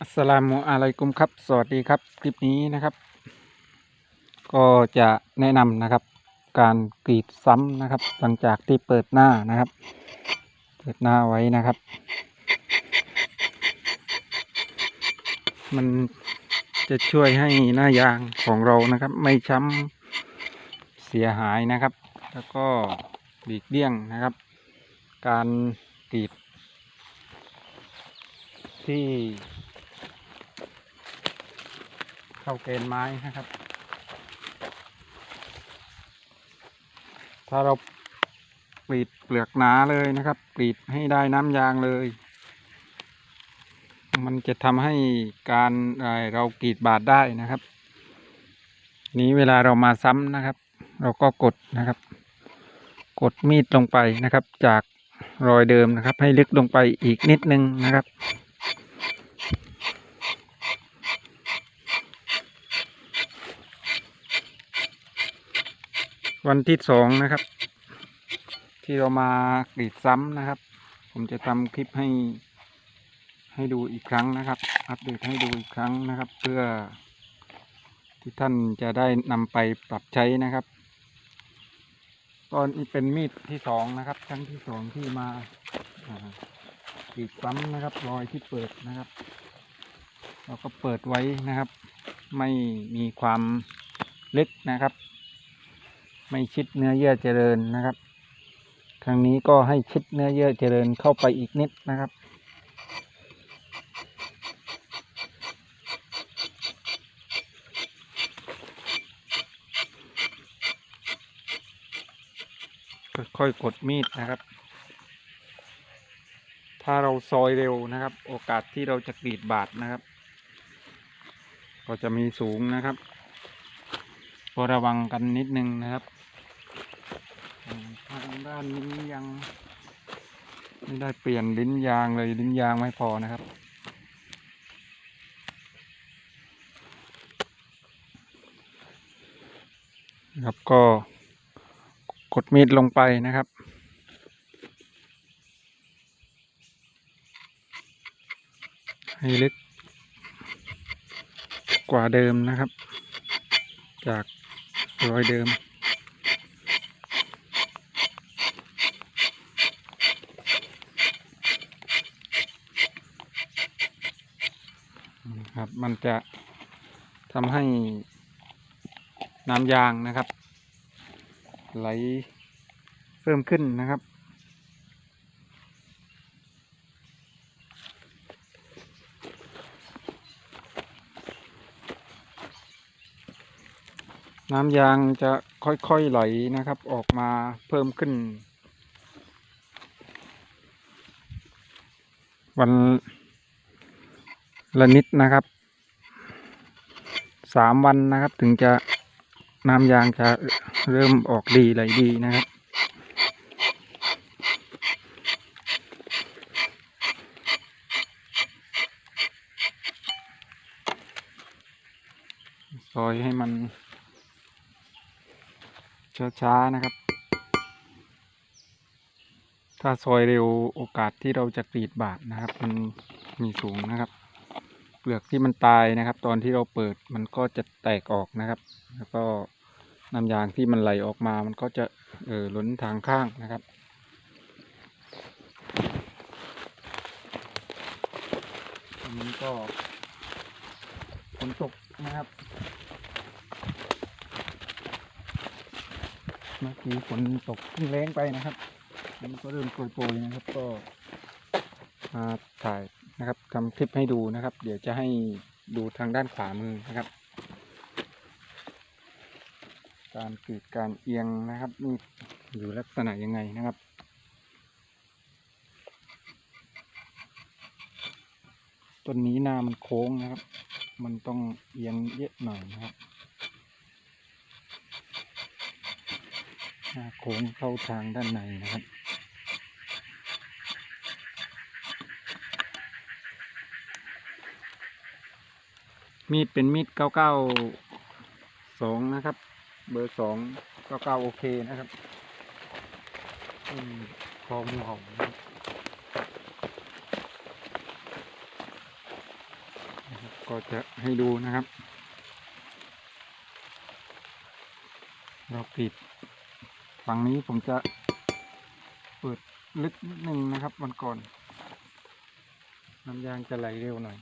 อัสสลามุอะลัยกุมครับ สวัสดีครับ คลิปนี้นะครับ ก็จะแนะนำนะครับ การกรีดซ้ำนะครับ หลังจากที่เปิดหน้านะครับ เปิดหน้าไว้นะครับ มันจะช่วยให้หน้ายางของเรานะครับ ไม่ช้ำเสียหายนะครับ แล้วก็หลีกเลี่ยงนะครับ การกรีดที่ เข้าเกณฑ์ไม้นะครับ ถ้าเรากรีดเปลือกหนาเลยนะครับกรีดให้ได้น้ำยางเลย มันจะทำให้การเอ่อเรากรีดบาดได้นะครับ นี้เวลาเรามาซ้ำนะครับ เราก็กดนะครับ กดมีดลงไปนะครับ จากรอยเดิมนะครับ ให้ลึกลงไปอีกนิดนึงนะครับ วันที่สองนะครับ ที่เรามากรีดซ้ำนะครับ ผมจะทำคลิปให้ ให้ดูอีกครั้งนะครับ อัปเดตให้ดูอีกครั้งนะครับ เพื่อที่ท่านจะได้นำไปปรับใช้นะครับ ตอนนี้เป็นมีดที่สองนะครับครั้งที่สองที่มากรีดซ้ำนะครับ รอยที่เปิดนะครับ เราก็เปิดไว้นะครับ ไม่มีความลึกนะครับ ไม่ชิดเนื้อเยื่อเจริญนะครับครั้งนี้ก็ให้ชิดเนื้อเยื่อเจริญเข้าไปอีกนิดนะครับ ค่อยๆกดมีดนะครับ ถ้าเราซอยเร็วนะครับ โอกาสที่เราจะกรีดบาดนะครับ ก็จะมีสูงนะครับก็ระวังกันนิดนึงนะครับ ทางด้านนี้ยังไม่ได้เปลี่ยนลิ้นยางเลยลิ้นยางไม่พอนะครับ ครับก็กดมีดลงไปนะครับ ให้ลึกกว่าเดิมนะครับ จากรอยเดิม นะครับ มันจะทำให้น้ำยางนะครับ ไหลเพิ่มขึ้นนะครับ น้ำยางจะค่อยๆไหลนะครับ ออกมาเพิ่มขึ้น วันละนิดนะครับ สามวันนะครับ ถึงจะน้ำยางจะเริ่มออกดีไหลดีนะครับซอยให้มัน ช้าๆนะครับ ถ้าซอยเร็วโอกาสที่เราจะกรีดบาดนะครับ มันมีสูงนะครับ เปลือกที่มันตายนะครับ ตอนที่เราเปิดมันก็จะแตกออกนะครับ แล้วก็น้ำยางที่มันไหลออกมา มันก็จะเออล้นทางข้างนะครับอันนี้ก็ฝนตกนะครับเมื่อกี้ฝนตกเพิ่งแรงไปนะครับมันก็เริ่มโปรยๆนะครับ ก็มาถ่าย นะครับทำคลิปให้ดูนะครับ เดี๋ยวจะให้ดูทางด้านขวามือนะครับ การกรีดการเอียงนะครับนี่อยู่ลักษณะยังไงนะครับต้นนี้หน้ามันโค้งนะครับ มันต้องเอียงเยอะหน่อยนะครับหน้าโค้งเข้าทางด้านในนะครับ มีดเป็นมีดเก้าเก้าสองนะครับ เบอร์สองเก้าเก้าโอเคนะครับคองูห่านะครับก็จะให้ดูนะครับเราปิดฝั่งนี้ผมจะเปิดลึกนิดนึงนะครับวันก่อน น้ำยางจะไหลเร็วหน่อย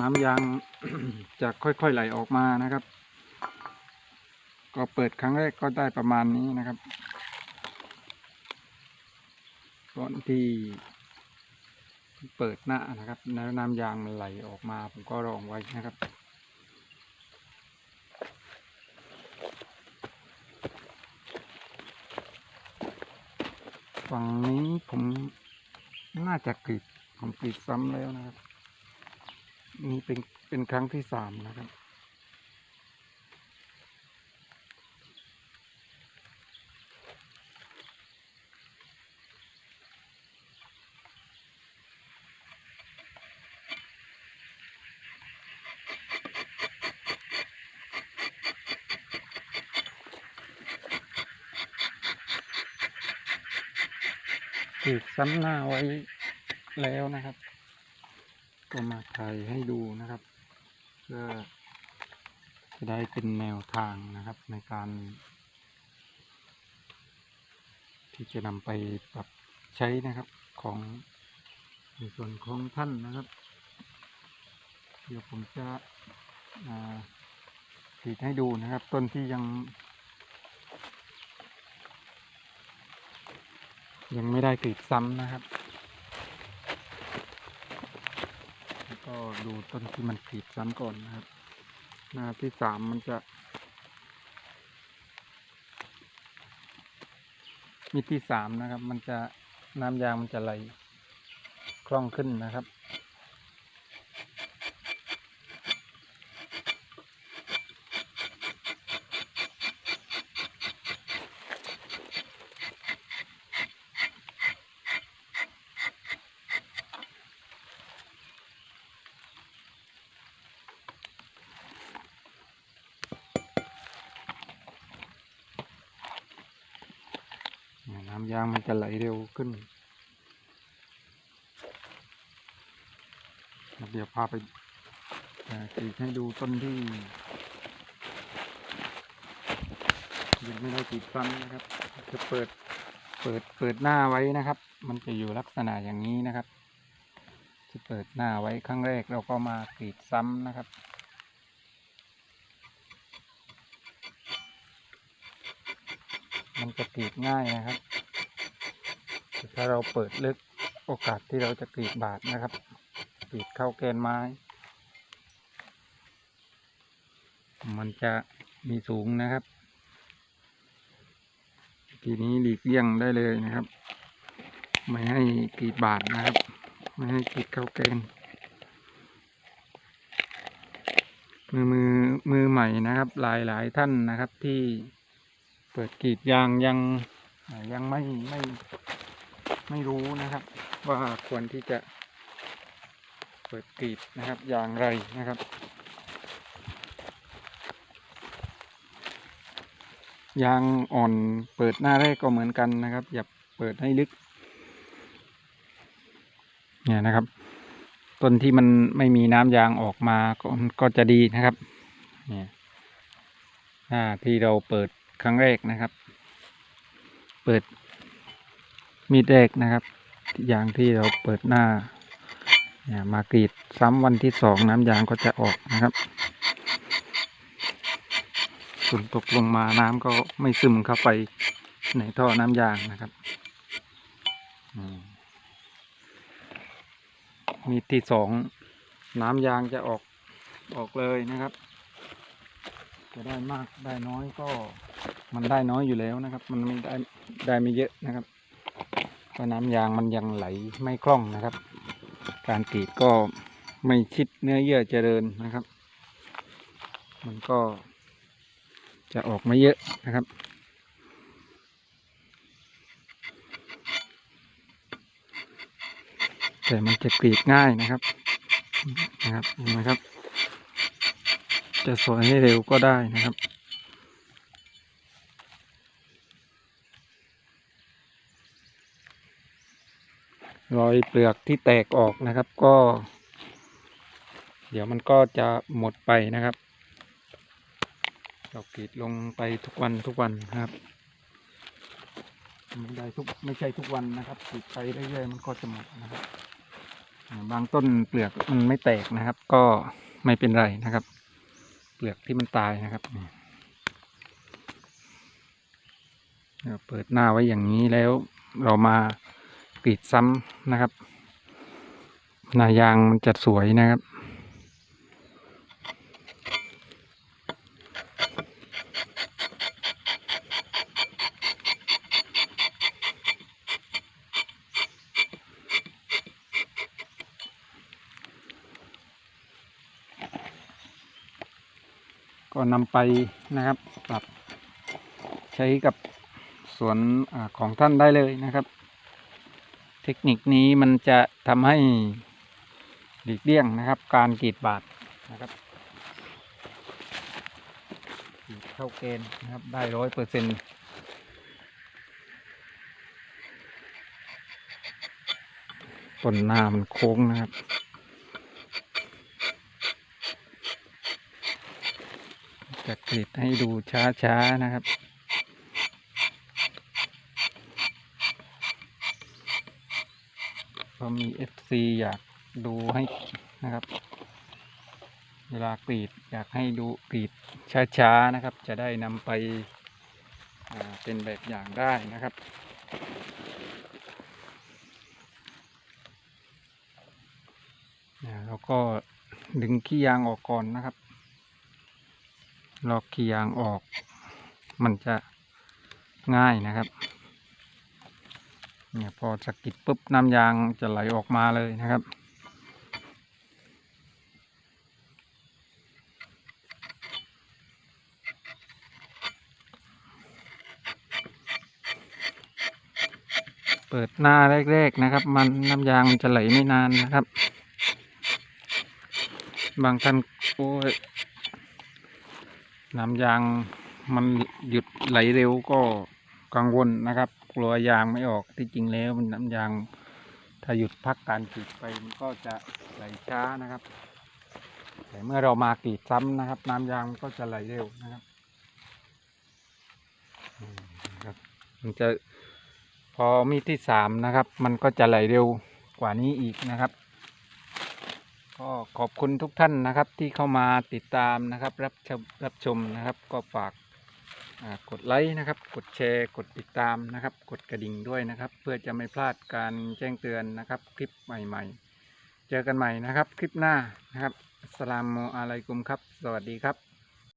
น้ำยางจะค่อยๆไหลออกมานะครับ ก็เปิดครั้งแรกก็ได้ประมาณนี้นะครับก่อนที่เปิดหน้านะครับแล้วน้ำยางมันไหลออกมา ผมก็รองไว้นะครับฝั่งนี้ผมน่าจะกรีดผมกรีดซ้ำแล้วนะครับ นี่เป็นเป็นครั้งที่สามนะครับ ขีดซ้ำหน้าไว้แล้วนะครับ ก็มาถ่ายให้ดูนะครับเพื่อจะได้เป็นแนวทางนะครับในการ ที่จะนำไปปรับใช้นะครับของในส่วนของท่านนะครับ เดี๋ยวผมจะอ่าขีดให้ดูนะครับ ต้นที่ยัง ยังไม่ได้กรีดซ้ำนะครับ แล้ว ก็ดูต้นที่มันผิดซ้ำก่อนนะครับ หน้าที่สามมันจะ มีที่สามนะครับ มันจะน้ำยางมันจะไหลคล่องขึ้นนะครับ เน้ำยางมันจะไหลเร็วขึ้น เดี๋ยวพาไปกรีดให้ดูต้นที่ยังไม่ได้กรีดซ้ำนะครับ จะเปิดเปิดเปิดหน้าไว้นะครับ มันจะอยู่ลักษณะอย่างนี้นะครับ จะเปิดหน้าไว้ครั้งแรกเราก็มากรีดซ้ำนะครับมันจะกรีดง่ายนะครับ ถ้าเราเปิดลึกโอกาสที่เราจะกรีดบาดนะครับกรีดเข้าแกนไม้ มันจะมีสูงนะครับ ทีนี้หลีกเลี่ยงได้เลยนะครับ ไม่ให้กรีดบาดนะครับ ไม่ให้กรีดเข้าแกนมือมือมือใหม่นะครับ หลายหลายท่านนะครับที่เปิดกรีดยางยังยังไม่ไม่ ไม่รู้นะครับ ว่าควรที่จะเปิดกรีดนะครับอย่างไรนะครับ ยางอ่อนเปิดหน้าแรกก็เหมือนกันนะครับ อย่าเปิดให้ลึก เนี่ยนะครับ ต้นที่มันไม่มีน้ำยางออกมาก็ก็จะดีนะครับ เนี่ยที่เราเปิดครั้งแรกนะครับ เปิด มีดแรกนะครับยางที่เราเปิดหน้าเนี่ยมากรีดซ้ำวันที่สองน้ำยางก็จะออกนะครับฝนตกลงมาน้ำก็ไม่ซึมเข้าไปในท่อน้ำยางนะครับมีที่สองน้ำยางจะออกออกเลยนะครับ จะได้มากได้น้อยก็มันได้น้อยอยู่แล้วนะครับ มันไม่ได้ได้ไม่เยอะนะครับ เพราะน้ำยางมันยังไหลไม่คล่องนะครับ การกรีดก็ไม่ชิดเนื้อเยื่อเจริญนะครับ มันก็จะออกไม่เยอะนะครับ แต่มันจะกรีดง่ายนะครับนะครับเห็นไหมครับ จะสอยให้เร็วก็ได้นะครับ รอยเปลือกที่แตกออกนะครับก็ เดี๋ยวมันก็จะหมดไปนะครับเรากรีดลงไปทุกวันทุกวันครับไม่ได้ทุกไม่ใช่ทุกวันนะครับกรีดไปเรื่อยๆมันก็จะหมดนะครับบางต้นเปลือกมันไม่แตกนะครับ ก็ไม่เป็นไรนะครับ เปลือกที่มันตายนะครับเปิดหน้าไว้อย่างนี้แล้วเรามา กรีดซ้ำนะครับ หน้ายางมันจะสวยนะครับก็นำไปนะครับปรับใช้กับสวนอของท่านได้เลยนะครับ เทคนิคนี้มันจะทำให้หลีกเลี่ยงนะครับ การกรีดบาดนะครับเข้าเกณฑ์นะครับได้ร้อยเปอร์เซ็นต์ต้นหน้ามันโค้งนะครับจะกรีดให้ดูช้าๆนะครับ เพราะมี FC อยากดูให้นะครับ เวลากรีดอยากให้ดูกรีดช้าๆนะครับ จะได้นำไปเป็นแบบอย่างได้นะครับแล้วก็ดึงขี้ยางออกก่อนนะครับ ลอกขี้ยางออก มันจะง่ายนะครับ เนี่ยพอสกิดปุ๊บน้ำยางจะไหลออกมาเลยนะครับเปิดหน้าแรกๆนะครับ มันน้ำยางจะไหลไม่นานนะครับ บางท่านโอ้ยน้ำยางมันหยุดไหลเร็วก็กังวลนะครับ กลัวยางไม่ออกที่จริงแล้วมันน้ำยางถ้าหยุดพักการกรีดไปมันก็จะไหลช้านะครับ แต่เมื่อเรามากรีดซ้ำนะครับ น้ำยางมันก็จะไหลเร็วนะครับครับ มันจะพอมีที่สามนะครับ มันก็จะไหลเร็วกว่านี้อีกนะครับ ก็ขอบคุณทุกท่านนะครับที่เข้ามาติดตามนะครับ รับชมรับชมนะครับ ก็ฝาก กดไลค์นะครับ กดแชร์ กดติดตามนะครับ กดกระดิ่งด้วยนะครับ เพื่อจะไม่พลาดการแจ้งเตือนนะครับ คลิปใหม่ๆ เจอกันใหม่นะครับ คลิปหน้านะครับสลามุอะลัยกุมครับ สวัสดีครับ